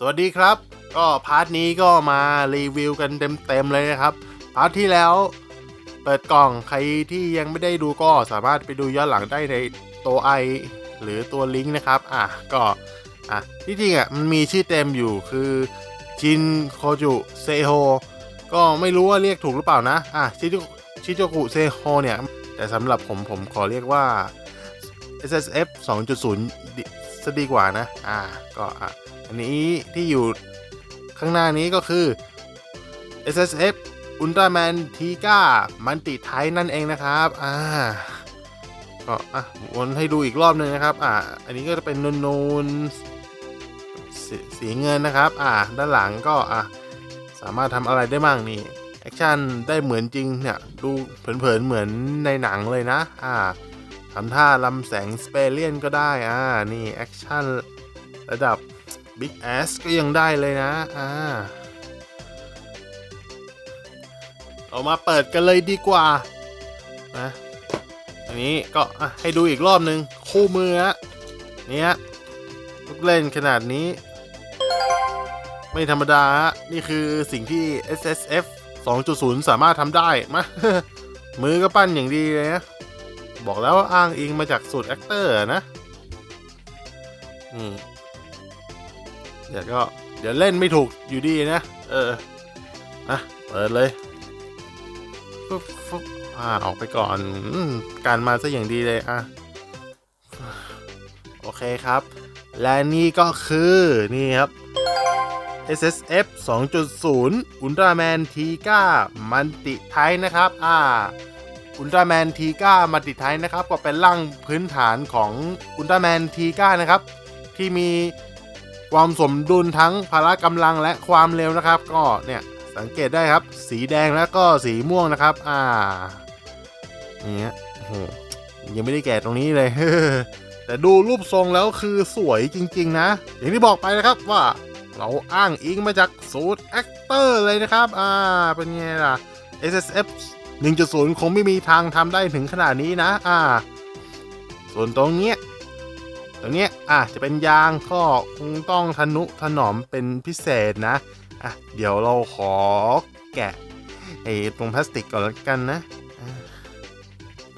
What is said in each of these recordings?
สวัสดีครับ ก็พาร์ทนี้ก็มารีวิวกันเต็มๆเลยนะครับ พาร์ทที่แล้วเปิดกล่องใครที่ยังไม่ได้ดูก็สามารถไปดูย้อนหลังได้ในตัวไอหรือตัวลิงก์นะครับ อะก็อะที่จริงอะมันมีชื่อเต็มอยู่คือชินโคจุเซโฮก็ไม่รู้ว่าเรียกถูกหรือเปล่านะ อะชิจุชิโจกุเซโฮเนี่ย แต่สำหรับผมผมขอเรียกว่า SSF 2.0ดิซะดีกว่านะ อ่า ก็อะ อันนี้ที่อยู่ข้างหน้านี้ก็คือ SSF Ultraman t 9มันติไทนั่นเองนะครับ อ่า ก็อะวนให้ดูอีกรอบหนึ่งนะครับ อ่า อันนี้ก็จะเป็นนูนๆสสีเงินนะครับ อ่า ด้านหลังก็อะสามารถทำอะไรได้บ้างนี่แอคชั่นได้เหมือนจริงเนี่ยดูเผินๆเหมือนในหนังเลยนะ อ่าทำท่าลำแสงสเปเลียนก็ได้ อ่า นี่แอคชั่นระดับ Big Ass ก็ยังได้เลยนะ อ่า เรามาเปิดกันเลยดีกว่า นะ อันนี้ก็ให้ดูอีกรอบหนึ่งคู่มือฮะเนี่ยลูกเล่นขนาดนี้ ไม่ธรรมดาฮะ นี่คือสิ่งที่ SSF 2.0 สามารถทำได้มามือก็ปั้นอย่างดีเลยนะบอกแล้วว่าอ้างอิงมาจากสูตรแอคเตอร์นะนี่ เดี๋ยวก็เดี๋ยวเล่นไม่ถูกอยู่ดีนะ เออนะเปิดเลยฟึบฟึบอ่าออกไปก่อนอการมาซะอย่างดีเลยอะโอเคครับ และนี่ก็คือนี่ครับ SSF 2.0 Ultraman T9 มันติไทยนะครับ อ่าอุลตร้าแมนทีกามาติดท้ายนะครับ ก็เป็นร่างพื้นฐานของอุลตร้าแมนทีกานะครับ ที่มี ความสมดุลทั้งพละกำลังและความเร็วนะครับ ก็เนี่ยสังเกตได้ครับ สีแดงแล้วก็สีม่วงนะครับ อ่าอย่างเงี้ยโหยังไม่ได้แกะตรงนี้เลยแต่ดูรูปทรงแล้วคือสวยจริง ๆ นะ อย่างที่บอกไปนะครับว่าเราอ้างอิงมาจากสูตรแอคเตอร์เลยนะครับ อ่า เป็นไงล่ะ SSF 1.0 คงไม่มีทางทำได้ถึงขนาดนี้นะ อ่า ส่วนตรงเนี้ย ตรงเนี้ยอะจะเป็นยางก็คงต้องทนุถนอมเป็นพิเศษนะอะเดี๋ยวเราขอแกะไอ้ตรงพลาสติกก่อนละกันนะ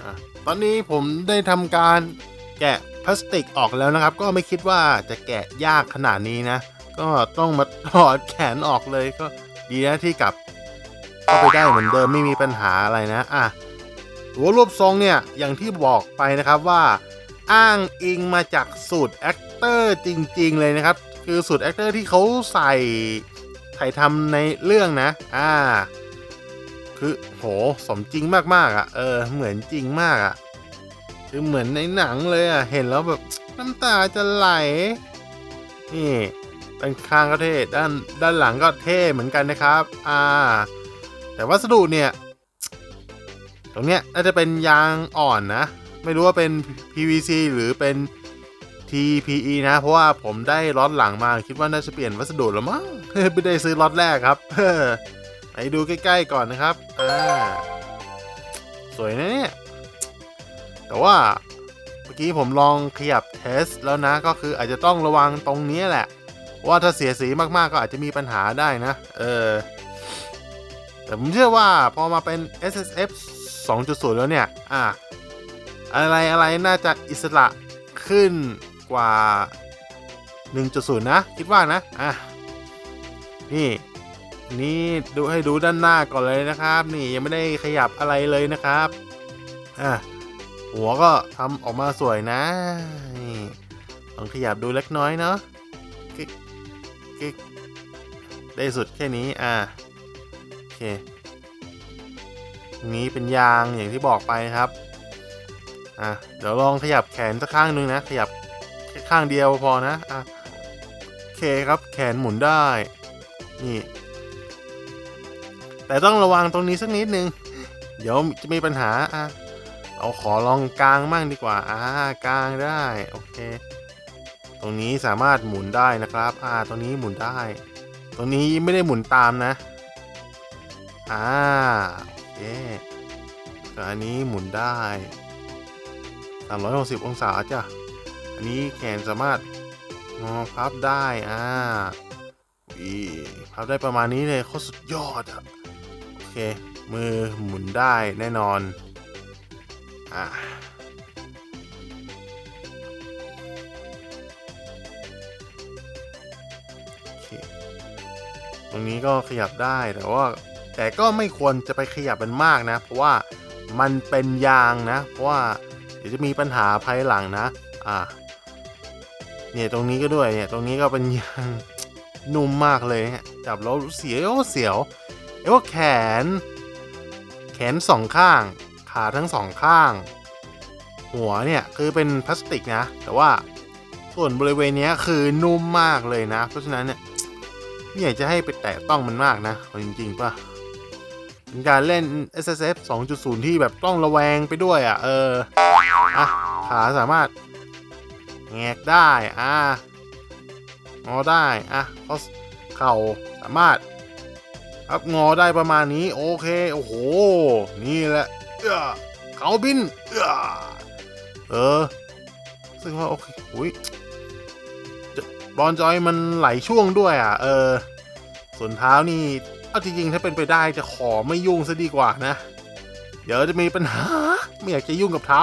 อะตอนนี้ผมได้ทำการแกะพลาสติกออกแล้วนะครับ ก็ไม่คิดว่าจะแกะยากขนาดนี้นะ ก็ต้องมาถอดแขนออกเลยก็ดีนะที่กลับเข้าไปได้เหมือนเดิมไม่มีปัญหาอะไรนะอะตัวรูปทรงเนี่ยอย่างที่บอกไปนะครับว่า อ้างอิงมาจากสูตรแอคเตอร์จริง ๆ เลยนะครับ คือสูตรแอคเตอร์ที่เขาใส่ถ่ายทำในเรื่องนะ อ่า คือโหสมจริงมากๆอะ เออ เหมือนจริงมากอะ คือเหมือนในหนังเลยอะ เห็นแล้วแบบน้ำตาจะไหล นี่ด้านข้างก็เท่ด้านด้านหลังก็เท่เหมือนกันนะครับ อ่า แต่วัสดุเนี่ย ตรงเนี้ยน่าจะเป็นยางอ่อนนะ ไม่รู้ว่าเป็น PVC หรือเป็น TPE นะ เพราะว่าผมได้ล็อตหลังมาคิดว่าน่าจะเปลี่ยนวัสดุแล้วมั้งไม่ได้ซื้อล็อตแรกครับไปดูใกล้ๆก่อนนะครับอ่าสวยนะเนี่ยแต่ว่าเมื่อกี้ผมลองขยับเทสแล้วนะก็คืออาจจะต้องระวังตรงนี้แหละ ว่าถ้าเสียสีมากๆก็อาจจะมีปัญหาได้นะ เออ แต่ผมเชื่อว่าพอมาเป็น SSF 2.0 แล้วเนี่ย อะ อะไรอะไรน่าจะอิสระขึ้นกว่า 1.0 นะ คิดว่านะ อะ นี่ นี่ดูให้ดูด้านหน้าก่อนเลยนะครับ นี่ยังไม่ได้ขยับอะไรเลยนะครับ อะ หัวก็ทำออกมาสวยนะ นี่ลองขยับดูเล็กน้อยเนาะกิ๊กกิ๊กได้สุดแค่นี้ อะ โอเคนี้เป็นยางอย่างที่บอกไปครับ อะเดี๋ยวลองขยับแขนสักข้างหนึ่งนะ ขยับแค่ข้างเดียวพอนะอะโอเคครับแขนหมุนได้ นี่ แต่ต้องระวังตรงนี้สักนิดนึง เดี๋ยวจะมีปัญหาอะเราขอลองกลางมั่งดีกว่าอ่ากลางได้โอเค ตรงนี้สามารถหมุนได้นะครับอ่าตรงนี้หมุนได้ ตรงนี้ไม่ได้หมุนตามนะอ่าโอเคอันนี้หมุนได้ 360 องศาจ้ะ อันนี้แขนสามารถงอพับได้ อ่าอีพับได้ประมาณนี้เลยโคตรสุดยอดอะโอเค มือหมุนได้แน่นอน อะโอเคตรงนี้ก็ขยับได้แต่ว่าแต่ก็ไม่ควรจะไปขยับมันมากนะ เพราะว่ามันเป็นยางนะ เพราะว่า เดี๋ยวจะมีปัญหาภายหลังนะ อะเนี่ยตรงนี้ก็ด้วยเนี่ยตรงนี้ก็เป็นยางนุ่มมากเลยจับแล้วเสียวเสียวเอ้ว่าแขน แขนสองข้าง ขาทั้งสองข้าง หัวเนี่ยคือเป็นพลาสติกนะ แต่ว่าส่วนบริเวณนี้คือนุ่มมากเลยนะ เพราะฉะนั้นเนี่ยไม่อยากจะให้ไปแตะต้องมันมากนะจริงๆป่ะ เป็นการเล่น SSF 2.0 ที่แบบต้องระแวงไปด้วยอะ เออ อะ ขาสามารถแงกได้ อะงอได้ อะข้อเข่าสามารถครับงอได้ประมาณนี้ โอเค โอ้โห นี่แหละ เอื้อเขาบิน เออเออ ซึ่งว่า โอเคอุ้ยบอลจอยมันไหลช่วงด้วยอะ เออ ส่วนเท้านี่ เอาจริงๆถ้าเป็นไปได้จะขอไม่ยุ่งซะดีกว่านะ เดี๋ยวจะมีปัญหา ไม่อยากจะยุ่งกับเท้า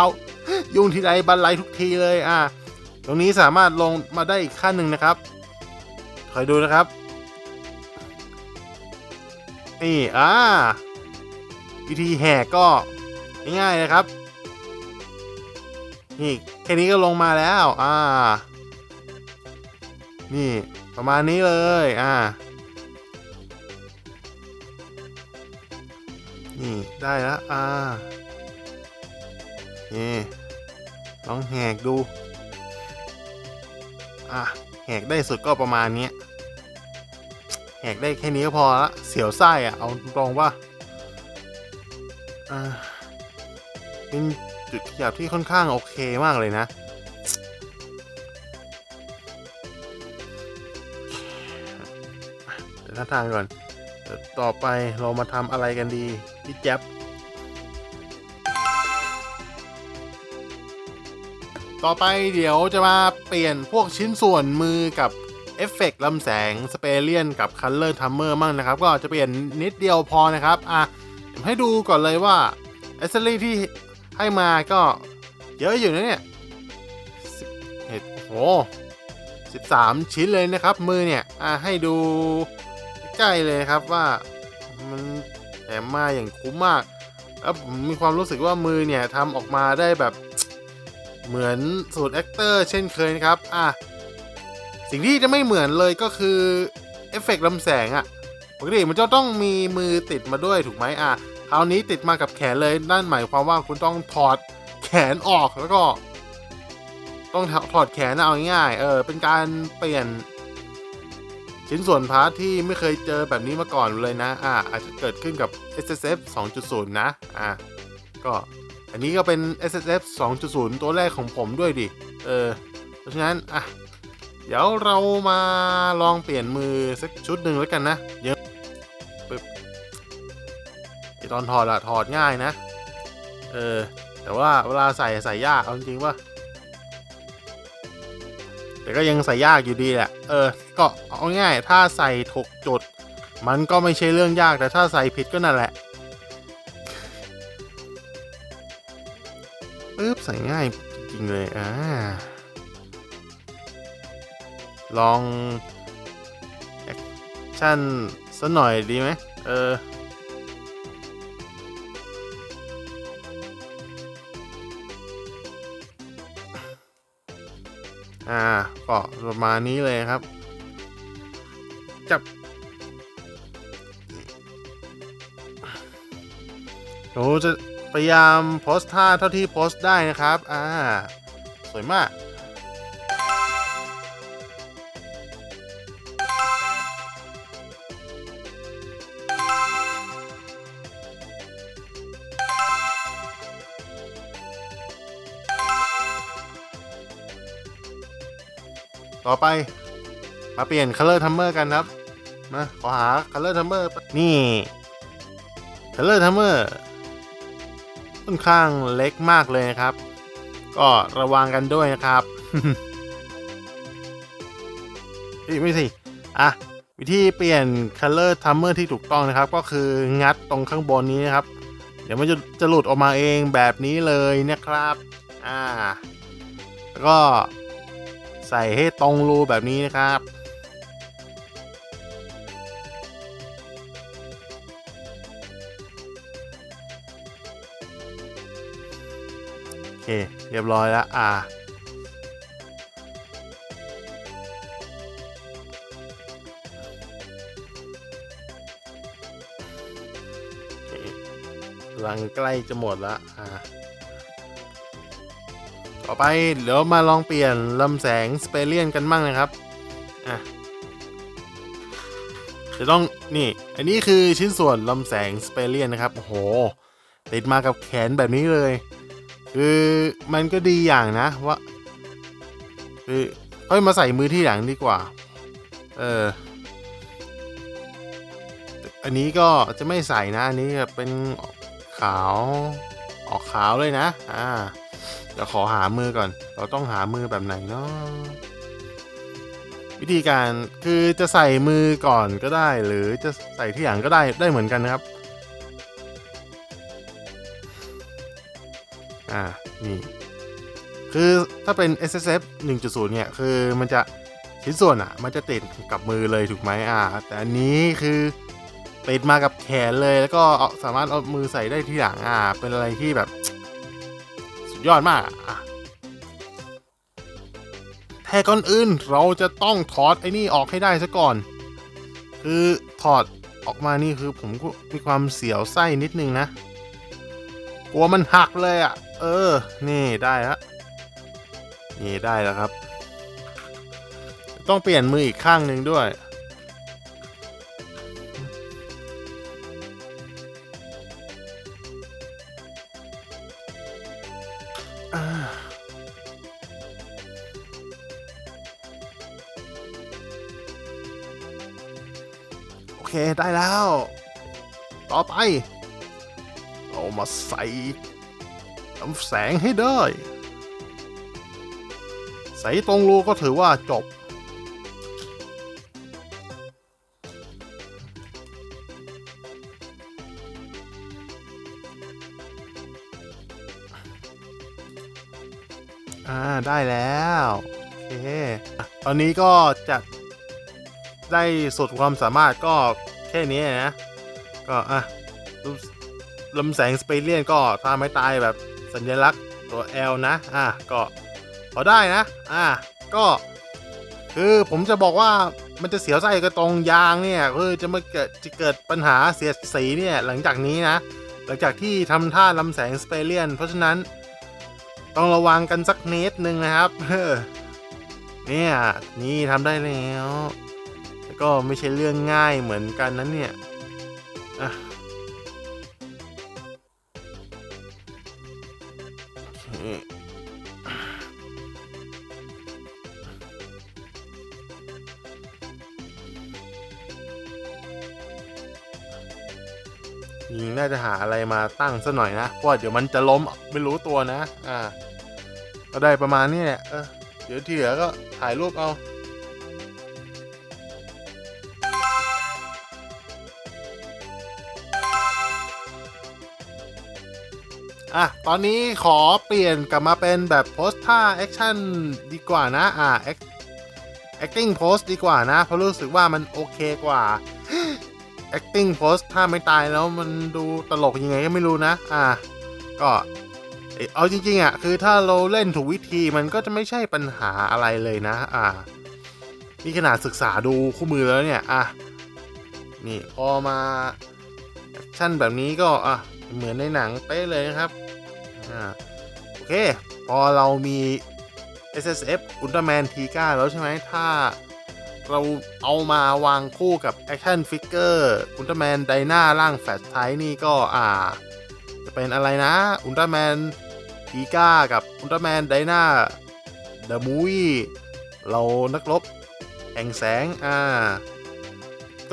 ยุ่งทีไรบันไลทุกทีเลยอะตรงนี้สามารถลงมาได้อีกขั้นหนึ่งนะครับคอยดูนะครับ นี่อ่าวิธีแหกก็ง่ายๆนะครับ นี่แค่นี้ก็ลงมาแล้ว อ่า นี่ประมาณนี้เลย อ่า นี่ได้แล้วอ่านี่ลองแหกดู อะแหกได้สุดก็ประมาณนี้แหกได้แค่นี้ก็พอละเสียวไส้อะเอาตรงว่าอ่าเป็นจุดขยับที่ค่อนข้างโอเคมากเลยนะ เดี๋ยวท่าทางก่อน ต่อไปเรามาทำอะไรกันดี พี่แจ๊บต่อไปเดี๋ยวจะมาเปลี่ยนพวกชิ้นส่วนมือกับเอฟเฟกต์ลำแสงสเปเลียนกับคัลเลอร์ทัมเมอร์มั่งนะครับ ก็จะเปลี่ยนนิดเดียวพอนะครับอะให้ดูก่อนเลยว่าแอสเซอรี่ที่ให้มาก็เยอะอยู่นะเนี่ยเอ็ดโอ้สิบสามชิ้นเลยนะครับ มือเนี่ยอะให้ดูใกล้เลยครับว่ามัน แถมมาอย่างคุ้มมากแล้วผมมีความรู้สึกว่ามือเนี่ยทำออกมาได้แบบเหมือนสูตรแอคเตอร์เช่นเคยนะครับ อะ สิ่งที่จะไม่เหมือนเลยก็คือ เอฟเฟกต์ลำแสงอะปกติมันจะต้องมีมือติดมาด้วยถูกไหมอะคราวนี้ติดมากับแขนเลยนั่นหมายความว่าคุณต้องถอดแขนออกแล้วก็ ต้องถอดแขนเอาง่ายๆเออเป็นการเปลี่ยน ชิ้นส่วนพาร์ทที่ไม่เคยเจอแบบนี้มาก่อนเลยนะ อะอาจจะเกิดขึ้นกับ SSF 2.0 นะ อะก็อันนี้ก็เป็น SSF 2.0 ตัวแรกของผมด้วยดิ เออ เพราะฉะนั้น อะ เดี๋ยวเรามาลองเปลี่ยนมือสักชุดหนึ่งแล้วกันนะ เยอะปึ๊บไอตอนถอดอะถอดง่ายนะ เออ แต่ว่าเวลาใส่ใส่ยาก เอาจริงว่า แต่ก็ยังใส่ยากอยู่ดีแหละ เออ ก็เอาง่าย ถ้าใส่ถกจุด มันก็ไม่ใช่เรื่องยาก แต่ถ้าใส่ผิดก็นั่นแหละปึ๊บใส่ง่ายจริงเลย อ่า ลอง แอคชั่นสักหน่อยดีไหม เออ อ่าก็ประมาณนี้เลยครับ จับเราจะพยายามโพสท่าเท่าที่โพสได้นะครับ อ่า สวยมาก ต่อไป มาเปลี่ยน Color Timer กันครับ มาขอหา Color Timer นี่ Color Timer ค่อนข้างเล็กมากเลยนะครับ ก็ระวังกันด้วยนะครับไม่สิ อะ วิธีเปลี่ยน color timer ที่ถูกต้องนะครับ ก็คืองัดตรงข้างบนนี้นะครับ เดี๋ยวมันจะจะหลุดออกมาเองแบบนี้เลยนะครับ อ่า แล้วก็ ใส่ให้ตรงรูแบบนี้นะครับ โอเค เรียบร้อยแล้ว อ่าโอเคกำลังใกล้จะหมดละอ่า ต่อไปเดี๋ยวมาลองเปลี่ยนลำแสงสเปเลียนกันบ้างนะครับ อะ จะต้องนี่ อันนี้คือชิ้นส่วนลำแสงสเปเลียนนะครับ โอ้โห ติดมากับแขนแบบนี้เลย คือมันก็ดีอย่างนะว่าคือค่อยมาใส่มือที่หลังดีกว่า เออ อันนี้ก็จะไม่ใส่นะ อันนี้จะเป็นขาว ออกขาวเลยนะ อ่า เดี๋ยวขอหามือก่อน เราต้องหามือแบบไหนเนาะวิธีการคือจะใส่มือก่อนก็ได้ หรือจะใส่ที่หลังก็ได้ได้เหมือนกันนะครับ อ่า นี่ คือถ้าเป็น SSF 1.0 เนี่ย คือมันจะชิ้นส่วนอะ่ะ มันจะติดกับมือเลยถูกไหมอ่า แต่อันนี้คือติดมากับแขนเลย แล้วก็สามารถเอามือใส่ได้ที่หลังอ่า เป็นอะไรที่แบบ สุดยอดมากอะแต่ก่อนอื่นเราจะต้องถอดไอ้นี่ออกให้ได้ซะก่อน คือถอดออกมานี่คือผมก็มีความเสียวไส้นิดนึงนะ กลัวมันหักเลยอะ่ะ เออ นี่ได้ล้วนี่ได้แล้วครับ ต้องเปลี่ยนมืออีกข้างหนึ่งด้วย ได้แล้ว ต่อไป เอามาใส่ลำแสงให้ได้ ใส่ตรงรูก็ถือว่าจบ อ่า ได้แล้วโอเคอะตอนนี้ก็จะได้สุดความสามารถก็ ค่นี้นะ ก็อะลำแสงสเปเลียนก็ตาไม่ตายแบบสัญลักษณ์ตัว L นะ อะ ก็พอได้นะ อะ ก็ คือผมจะบอกว่ามันจะเสียวไส้กระตรงยางเนี่ยคือจะมาเกิดจะเกิดปัญหาเสียดสีเนี่ยหลังจากนี้นะ หลังจากที่ทำท่าลำแสงสเปเลียน เพราะฉะนั้นต้องระวังกันสักนิดนึงนะครับเนี่ยนี่ทำได้แล้ว ก็ไม่ใช่เรื่องง่ายเหมือนกันนั้นเนี่ยอะยิงน่าจะหาอะไรมาตั้งซะหน่อยนะเพราะว่าเดี๋ยวมันจะล้มไม่รู้ตัวนะ อ่า ก็ได้ประมาณนี้แหละเออเดี๋ยวที่เหลือก็ถ่ายรูปเอา อะ ตอนนี้ขอเปลี่ยนกลับมาเป็นแบบโพสท่าแอคชั่นดีกว่านะ อ่า act- acting pose ดีกว่านะ เพราะรู้สึกว่ามันโอเคกว่า acting pose ถ้าไม่ตายแล้วมันดูตลกยังไงก็ไม่รู้นะ อ่าก็เออเอาจริงๆอะคือถ้าเราเล่นถูกวิธีมันก็จะไม่ใช่ปัญหาอะไรเลยนะ อ่านี่ขนาดศึกษาดูคู่มือแล้วเนี่ย อะ นี่พอมาแอคชั่นแบบนี้ก็อะเหมือนในหนังเป๊ะเลยนะครับ อ่าโอเค พอเรามี SSF Ultraman Tiga แล้วใช่ไหมถ้าเราเอามาวางคู่กับ Action Figure Ultraman Dyna ร่างแฟ t ไทนี่ก็อ่า จะเป็นอะไรนะ Ultraman Tiga กับ Ultraman Dyna The Movie เรานักรบแห่งแสง อ่า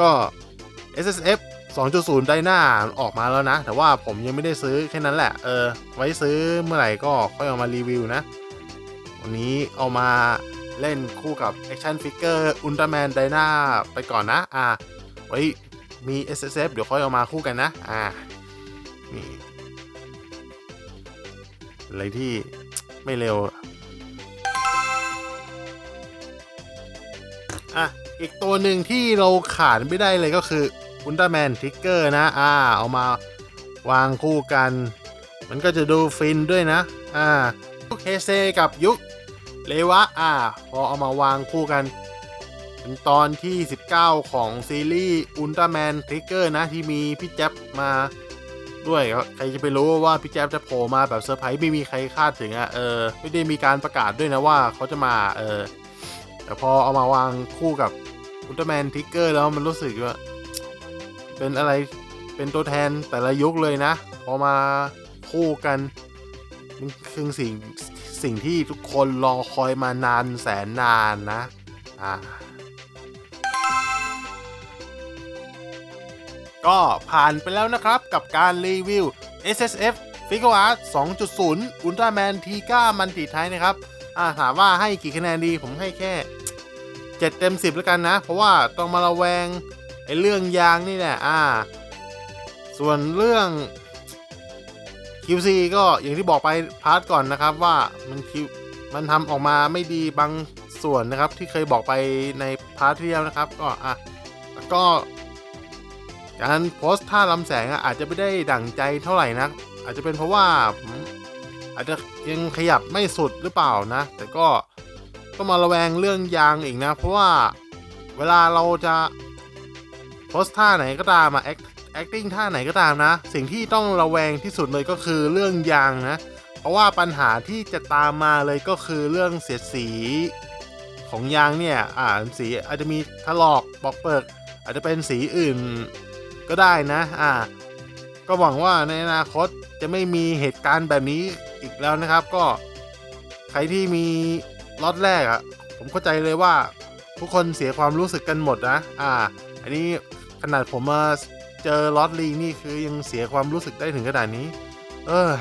ก็ SSF 2.0ไดนาออกมาแล้วนะ แต่ว่าผมยังไม่ได้ซื้อแค่นั้นแหละ เออ ไว้ซื้อเมื่อไหร่ก็ค่อยเอามารีวิวนะ วันนี้เอามาเล่นคู่กับแอคชั่นฟิกเกอร์อุลตร้าแมนไดนาไปก่อนนะ อ่า ไว้มี SSF เดี๋ยวค่อยเอามาคู่กันนะ อ่า นี่อะไรที่ไม่เร็ว อะ อีกตัวหนึ่งที่เราขาดไม่ได้เลยก็คือ อุลตร้าแมนทิกเกอร์นะ อ่า เอามาวางคู่กัน มันก็จะดูฟินด้วยนะ อ่ายุคเฮเซกับยุคเลวะ อ่า พอเอามาวางคู่กัน เป็นตอนที่ 19 ของซีรีส์อุลตร้าแมนทิกเกอร์นะ ที่มีพี่แจ๊บมาด้วยก็ใครจะไปรู้ว่าพี่แจ๊บจะโผล่มาแบบเซอร์ไพรส์ไม่มีใครคาดถึงอะ่ะเออ ไม่ได้มีการประกาศด้วยนะว่าเขาจะมา เออ แต่พอเอามาวางคู่กับอุลตร้าแมนทิกเกอร์แล้วมันรู้สึกว่า เป็นอะไรเป็นตัวแทนแต่ละยุคเลยนะ พอมาคู่กันมันคือสิ่งสิ่งที่ทุกคนรอคอยมานานแสนนานนะ อ่า ก็ผ่านไปแล้วนะครับกับการรีวิว SSF Figure Art 2.0 Ultraman Tiga มันติไทยนะครับ อ่าถามว่าให้กี่คะแนนดีผมให้แค่ 7 เต็ม 10 แล้วกันนะ เพราะว่าต้องมาระแวง ไอเรื่องยางนี่แหละอ่า ส่วนเรื่อง QC ก็อย่างที่บอกไปพาร์ทก่อนนะครับว่ามันคิวมันทำออกมาไม่ดีบางส่วนนะครับ ที่เคยบอกไปในพาร์ทที่แล้วนะครับ ก็อะก็การโพสท่าลำแสงอะอาจจะไม่ได้ดั่งใจเท่าไหร่นะอาจจะเป็นเพราะว่าผมอาจจะยังขยับไม่สุดหรือเปล่านะ แต่ก็ต้องมาระแวงเรื่องยางอีกนะ เพราะว่าเวลาเราจะ โพสท่าไหนก็ตามอะ acting ท่าไหนก็ตามนะ สิ่งที่ต้องระแวงที่สุดเลยก็คือเรื่องยางนะ เพราะว่าปัญหาที่จะตามมาเลยก็คือเรื่องเสียดสีของยางเนี่ย อ่าสีอาจจะมีถลอกปอกเปิก อาจจะเป็นสีอื่นก็ได้นะ อ่า ก็หวังว่าในอนาคตจะไม่มีเหตุการณ์แบบนี้อีกแล้วนะครับ ก็ใครที่มีล็อตแรกอะ่ะ ผมเข้าใจเลยว่าทุกคนเสียความรู้สึกกันหมดนะ อ่า อันนี้ ขนาดผมมาเจอลอตลีนี่คือยังเสียความรู้สึกได้ถึงขนาดนี้ เออ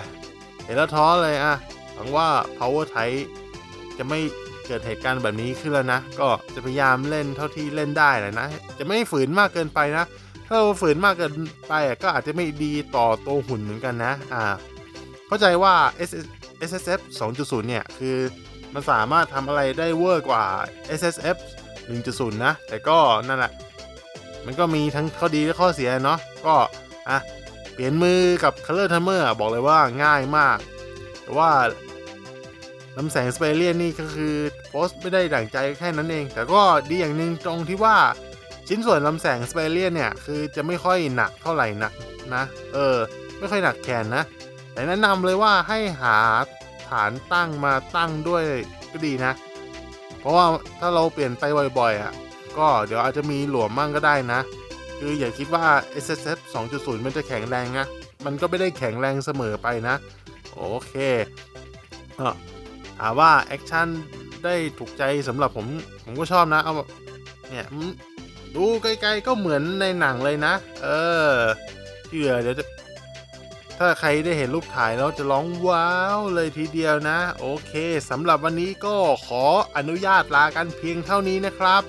เห็นแล้วท้อเลยอะหวังว่า power ไทจะไม่เกิดเหตุการณ์แบบนี้ขึ้นแล้วนะ ก็จะพยายามเล่นเท่าที่เล่นได้แหละนะ จะไม่ฝืนมากเกินไปนะ ถ้าเราฝืนมากเกินไปอะก็อาจจะไม่ดีต่อตัวหุ่นเหมือนกันนะ อ่า เข้าใจว่า SS SSF 2.0 เนี่ย คือมันสามารถทำอะไรได้เวอร์กว่า SSF 1.0 นะ แต่ก็นั่นแหละ มันก็มีทั้งข้อดีและข้อเสียเนาะก็อะเปลี่ยนมือกับ Color Timer อะบอกเลยว่าง่ายมาก แต่ว่าลำแสงสเปเรียนนี่ก็คือโพสต์ไม่ได้ดั่งใจแค่นั้นเอง แต่ก็ดีอย่างหนึ่งตรงที่ว่าชิ้นส่วนลำแสงสเปเรียนเนี่ย คือจะไม่ค่อยหนักเท่าไหร่นักนะ เออ ไม่ค่อยหนักแขนนะ แต่แนะนำเลยว่าให้หาฐานตั้งมาตั้งด้วยก็ดีนะ เพราะว่าถ้าเราเปลี่ยนไปบ่อยๆอะ ก็เดี๋ยวอาจจะมีหลวมมั่งก็ได้นะ คืออย่าคิดว่า SSF 2.0 มันจะแข็งแรงนะ มันก็ไม่ได้แข็งแรงเสมอไปนะ โอเคออถามว่าแอคชั่นได้ถูกใจสำหรับผม ผมก็ชอบนะ เอาเนี่ยดูไกลๆก็เหมือนในหนังเลยนะ เออเหลือเดี๋ยวจะ ถ้าใครได้เห็นรูปถ่ายแล้วจะร้องว้าวเลยทีเดียวนะ โอเคสำหรับวันนี้ก็ขออนุญาตลากันเพียงเท่านี้นะครับ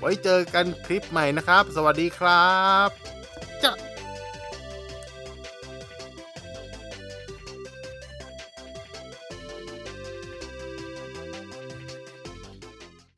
ไว้เจอกันคลิปใหม่นะครับ สวัสดีครับ